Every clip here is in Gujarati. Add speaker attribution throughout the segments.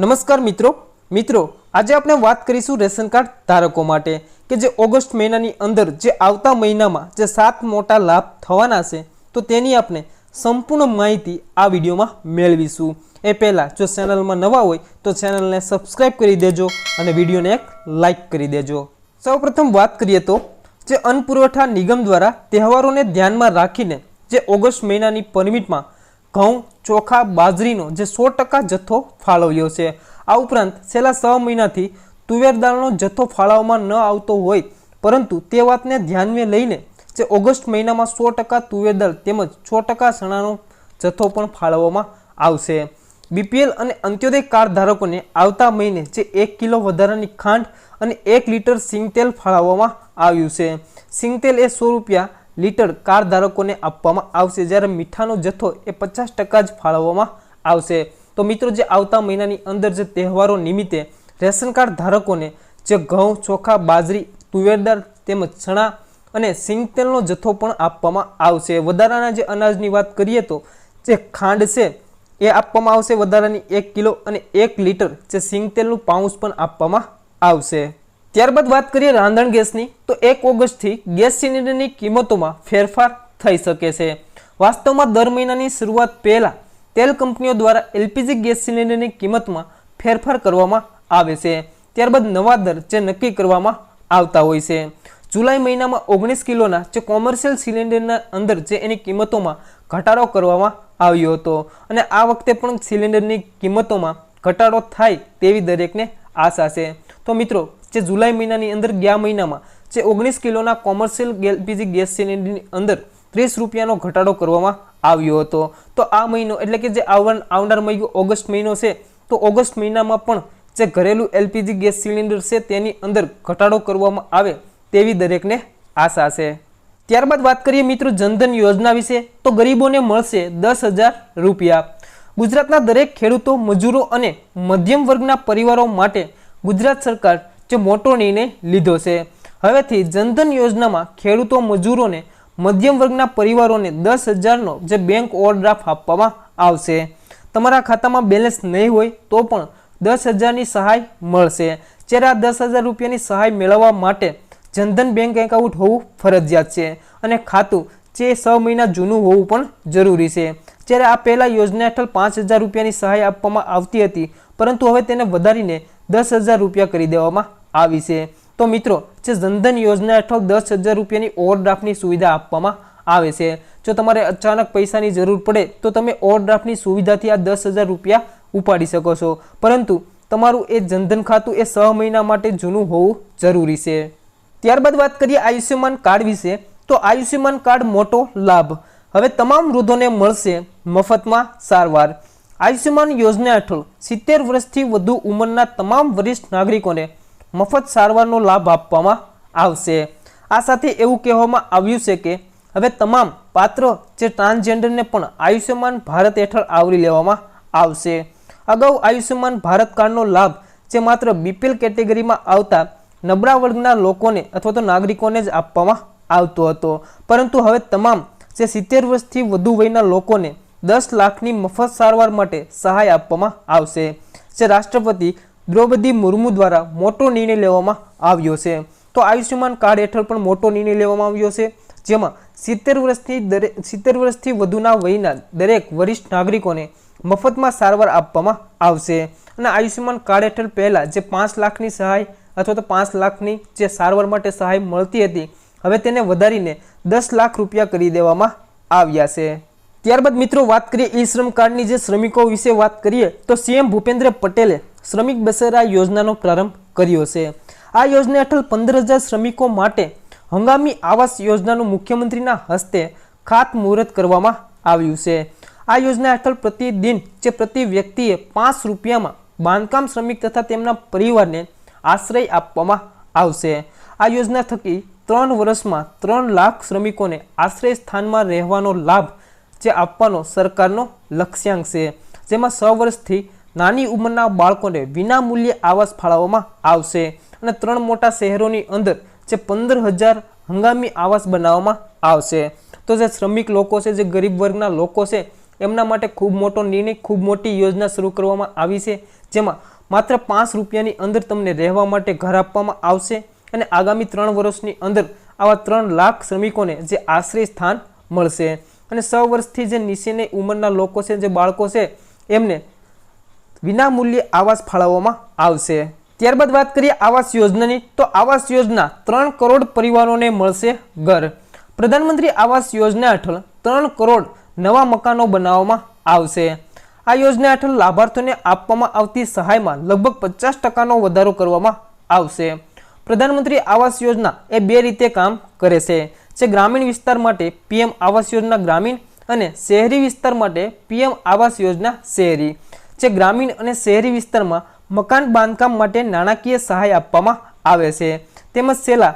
Speaker 1: નમસ્કાર મિત્રો. મિત્રો, આજે આપણે વાત કરીશું રેશન કાર્ડ ધારકો માટે કે જે ઓગસ્ટ મહિનાની અંદર જે આવતા મહિનામાં જે સાત મોટા લાભ થવાના છે, તો તેની આપણે સંપૂર્ણ માહિતી આ વિડીયોમાં મેળવીશું. એ પહેલાં જો ચેનલમાં નવા હોય, તો ચેનલને સબસ્ક્રાઈબ કરી દેજો અને વિડીયોને એક લાઇક કરી દેજો. સૌપ્રથમ વાત કરીએ તો, જે અન્ન પુરવઠા નિગમ દ્વારા તહેવારોને ધ્યાનમાં રાખીને જે ઓગસ્ટ મહિનાની પરમિટમાં ઘઉં, ચોખા, બાજરીનો જે સો ટકા જથ્થો ફાળવ્યો છે. આ ઉપરાંત છેલ્લા છ મહિનાથી તુવેર દાળનો જથ્થો ફાળવવામાં ન આવતો હોય, પરંતુ તે વાતને ધ્યાનમાં લઈને જે ઓગસ્ટ મહિનામાં સો ટકા તુવેર દાળ તેમજ છ ટકા ચણાનો જથ્થો પણ ફાળવવામાં આવશે. બીપીએલ અને અંત્યોદય કાર્ડ ધારકોને આવતા મહિને જે એક કિલો વધારાની ખાંડ અને એક લીટર સિંગતેલ ફાળવવામાં આવ્યું છે. સિંગતેલ એ સો રૂપિયા લીટર કાર ધારકોને આપવામાં આવશે. જ્યારે મીઠાનો જથ્થો એ પચાસ ટકા જ ફાળવવામાં આવશે. તો મિત્રો, જે આવતા મહિનાની અંદર જે તહેવારો નિમિત્તે રેશન કાર્ડ ધારકોને જે ઘઉં, ચોખા, બાજરી તુવેરદાર તેમજ ચણા અને સિંગતેલનો જથ્થો પણ આપવામાં આવશે. વધારાના જે અનાજની વાત કરીએ તો જે ખાંડ છે એ આપવામાં આવશે. વધારાની એક કિલો અને એક લીટર જે સિંગતેલનું પાઉચ પણ આપવામાં આવશે. ત્યારબાદ વાત કરીએ રાંધણ ગેસની, તો એક ઓગસ્ટથી ગેસ સિલિન્ડરની કિંમતોમાં ફેરફાર થઈ શકે છે. વાસ્તવમાં દર મહિનાની શરૂઆત પહેલાં તેલ કંપનીઓ દ્વારા એલપીજી ગેસ સિલિન્ડરની કિંમતમાં ફેરફાર કરવામાં આવે છે. ત્યારબાદ નવા દર જે નક્કી કરવામાં આવતા હોય છે. જુલાઈ મહિનામાં ઓગણીસ કિલોના જે કોમર્શિયલ સિલિન્ડરના અંદર જે એની કિંમતોમાં ઘટાડો કરવામાં આવ્યો હતો. અને આ વખતે પણ સિલિન્ડરની કિંમતોમાં ઘટાડો થાય તેવી દરેકને આશા છે તો મિત્રો, જે જુલાઈ મહિનાની અંદર ગયા મહિનામાં જે ઓગણીસ કિલોના કોમર્શિયલ એલપીજી ગેસ સિલિન્ડરની અંદર ત્રીસ રૂપિયાનો ઘટાડો કરવામાં આવ્યો હતો. તો આ મહિનો એટલે કે જે આવન, આવનાર મહિનો ઓગસ્ટ મહિનો છે, તો ઓગસ્ટ મહિનામાં પણ જે ઘરેલું એલપીજી ગેસ સિલિન્ડર છે તેની અંદર ઘટાડો કરવામાં આવે તેવી દરેકને આશા છે. ત્યારબાદ વાત કરીએ મિત્રો જનધન યોજના વિશે, તો ગરીબોને મળશે દસ રૂપિયા. ગુજરાતના દરેક ખેડૂતો, મજૂરો અને મધ્યમ વર્ગના પરિવારો માટે ગુજરાત સરકાર જે મોટો નિર્ણય લીધો છે. હવેથી જનધન યોજનામાં ખેડૂતો મજૂરોને મધ્યમ વર્ગના પરિવારોને દસ હજારનો જે બેંક ઓવરડ્રાફ્ટ આપવામાં આવશે. તમારા ખાતામાં બેલેન્સ નહીં હોય તો પણ દસ હજારની સહાય મળશે. જ્યારે આ દસ હજાર રૂપિયાની સહાય મેળવવા માટે જનધન બેંક એકાઉન્ટ હોવું ફરજિયાત છે અને ખાતું જે છ મહિના જૂનું હોવું પણ જરૂરી છે. જ્યારે આ પહેલાં યોજના હેઠળ પાંચ હજાર રૂપિયાની સહાય આપવામાં આવતી હતી, પરંતુ હવે તેને વધારીને દસ હજાર રૂપિયા કરી દેવામાં આવી છે. તો મિત્રો, જે જનધન યોજના હેઠળ દસ હજાર રૂપિયાની ઓવરડ્રાફ્ટની સુવિધા આપવામાં આવે છે. જો તમારે અચાનક પૈસાની જરૂર પડે, તો તમે ઓવરડ્રાફ્ટની સુવિધાથી આ દસ હજાર રૂપિયા ઉપાડી શકો છો. પરંતુ તમારું એ જનધન ખાતું એ છ મહિના માટે જૂનું હોવું જરૂરી છે. ત્યારબાદ વાત કરીએ આયુષ્યમાન કાર્ડ વિશે, તો આયુષ્યમાન કાર્ડ મોટો લાભ. હવે તમામ વૃદ્ધોને મળશે મફતમાં સારવાર. આયુષ્યમાન યોજના હેઠળ સિત્તેર વર્ષથી વધુ ઉંમરના તમામ વરિષ્ઠ નાગરિકોને મફત સારવારનો લાભ આપવામાં આવશે. આ સાથે એવું કહેવામાં આવ્યું છે કે હવે તમામ પાત્ર જે ટ્રાન્સજેન્ડરને પણ આયુષ્યમાન ભારત હેઠળ આવરી લેવામાં આવશે. અગાઉ આયુષ્યમાન ભારત કાર્ડનો લાભ જે માત્ર બીપીએલ કેટેગરીમાં આવતા નબળા વર્ગના લોકોને અથવા તો નાગરિકોને જ આપવામાં આવતો હતો. પરંતુ હવે તમામ જે સિત્તેર વર્ષથી વધુ વયના લોકોને દસ લાખની મફત સારવાર માટે સહાય આપવામાં આવશે, જે રાષ્ટ્રપતિ દ્રૌપદી મુર્મુ દ્વારા મોટો નિર્ણય લેવામાં આવ્યો છે. તો આયુષ્યમાન કાર્ડ હેઠળ પણ મોટો નિર્ણય લેવામાં આવ્યો છે, જેમાં સિત્તેર વર્ષથી દરેક સિત્તેર વર્ષથી વધુના વયના દરેક વરિષ્ઠ નાગરિકોને મફતમાં સારવાર આપવામાં આવશે. અને આયુષ્યમાન કાર્ડ હેઠળ પહેલાં જે પાંચ લાખની સહાય અથવા તો પાંચ લાખની જે સારવાર માટે સહાય મળતી હતી હવે તેને વધારીને દસ લાખ રૂપિયા કરી દેવામાં આવ્યા છે. ત્યારબાદ મિત્રો વાત કરીએ ઈ શ્રમ કાર્ડની જે શ્રમિકો વિશે વાત કરીએ તો સીએમ ભૂપેન્દ્ર પટેલે શ્રમિક બસેરા યોજનાનો પ્રારંભ કર્યો છે. આ યોજના હેઠળ પંદર હજાર શ્રમિકો માટે હંગામી આવાસ યોજનાનું મુખ્યમંત્રીના હસ્તે ખાતમુહૂર્ત કરવામાં આવ્યું છે. આ યોજના હેઠળ પ્રતિદિન જે પ્રતિ વ્યક્તિએ પાંચ રૂપિયામાં બાંધકામ શ્રમિક તથા તેમના પરિવારને આશ્રય આપવામાં આવશે. આ યોજના થકી ત્રણ વર્ષમાં ત્રણ લાખ શ્રમિકોને આશ્રય સ્થાનમાં રહેવાનો લાભ જે આપવાનો સરકારનો લક્ષ્યાંક છે. જેમાં છ વર્ષથી નાની ઉંમરના બાળકોને વિનામૂલ્યે આવાસ ફાળવવામાં આવશે અને ત્રણ મોટા શહેરોની અંદર જે પંદર હજાર હંગામી આવાસ બનાવવામાં આવશે. તો જે શ્રમિક લોકો છે, જે ગરીબ વર્ગના લોકો છે, એમના માટે ખૂબ મોટો નિર્ણય, ખૂબ મોટી યોજના શરૂ કરવામાં આવી છે. જેમાં માત્ર પાંચ રૂપિયાની અંદર તમને રહેવા માટે ઘર આપવામાં આવશે. અને આગામી ત્રણ વર્ષની અંદર આવા ત્રણ લાખ શ્રમિકોને જે આશ્રય સ્થાન મળશે. અને સો વર્ષથી જે નીચેની ઉંમરના લોકો છે, જે બાળકો છે, એમને વિના મૂલ્યે આવાસ ફાળવવામાં આવશે. ત્યારબાદ વાત કરીએ આવાસ યોજનાની, તો આવાસ યોજના ત્રણ કરોડ પરિવારોને મળશે ઘર. પ્રધાનમંત્રી આવાસ યોજના હેઠળ ત્રણ કરોડ નવા મકાનો બનાવવામાં આવશે. આ યોજના હેઠળ લાભાર્થીઓને આપવામાં આવતી સહાયમાં લગભગ પચાસ ટકાનો વધારો કરવામાં આવશે. પ્રધાનમંત્રી આવાસ યોજના એ બે રીતે કામ કરે છે. જે ગ્રામીણ વિસ્તાર માટે પીએમ આવાસ યોજના ગ્રામીણ અને શહેરી વિસ્તાર માટે પીએમ આવાસ યોજના શહેરી. જે ગ્રામીણ અને શહેરી વિસ્તારમાં મકાન બાંધકામ માટે નાણાકીય સહાય આપવામાં આવે છે. તેમજ છેલ્લા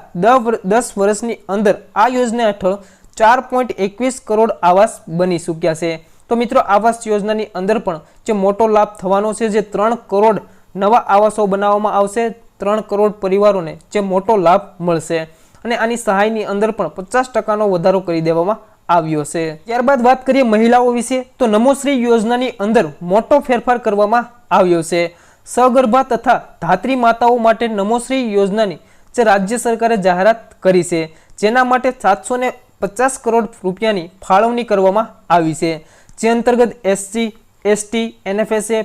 Speaker 1: દસ વર્ષની અંદર આ યોજના હેઠળ ચાર પોઈન્ટ એકવીસ કરોડ આવાસ બની ચૂક્યા છે. તો મિત્રો, આવાસ યોજનાની અંદર પણ જે મોટો લાભ થવાનો છે, જે ત્રણ કરોડ નવા આવાસો બનાવવામાં આવશે ત્રણ કરોડ પરિવારોને જે મોટો લાભ મળશે અને આની સહાયની અંદર પણ પચાસ ટકાનો વધારો કરી દેવામાં આવ્યો છે. ત્યારબાદ વાત કરીએ મહિલાઓ વિશે, તો નમોશ્રી યોજનાની અંદર મોટો ફેરફાર કરવામાં આવ્યો છે. સગર્ભા તથા ધાત્રી માતાઓ માટે નમોશ્રી યોજનાની જે રાજ્ય સરકારે જાહેરાત કરી છે, જેના માટે સાતસો પચાસ કરોડ રૂપિયાની ફાળવણી કરવામાં આવી છે. જે અંતર્ગત એસસી, એસટી, એનએફએસએ,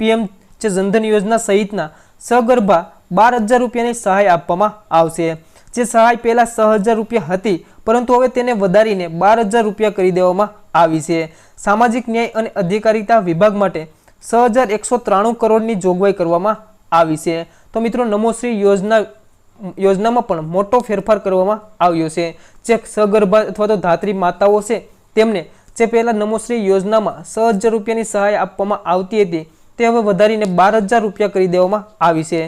Speaker 1: પીએમ જે જનધન યોજના સહિતના સગર્ભા બાર હજાર રૂપિયાની સહાય આપવામાં આવશે. જે સહાય પહેલાં છ હજાર રૂપિયા હતી, પરંતુ હવે તેને વધારીને બાર હજાર રૂપિયા કરી દેવામાં આવી છે. સામાજિક ન્યાય અને અધિકારિતા વિભાગ માટે છ હજાર એકસો ત્રાણું કરોડની જોગવાઈ કરવામાં આવી છે. તો મિત્રો નમોશ્રી યોજના, યોજનામાં પણ મોટો ફેરફાર કરવામાં આવ્યો છે. જે સગર્ભા અથવા તો ધાત્રી માતાઓ છે, તેમને જે પહેલાં નમોશ્રી યોજનામાં છ હજાર રૂપિયાની સહાય આપવામાં આવતી હતી, તે હવે વધારીને બાર હજાર રૂપિયા કરી દેવામાં આવી છે.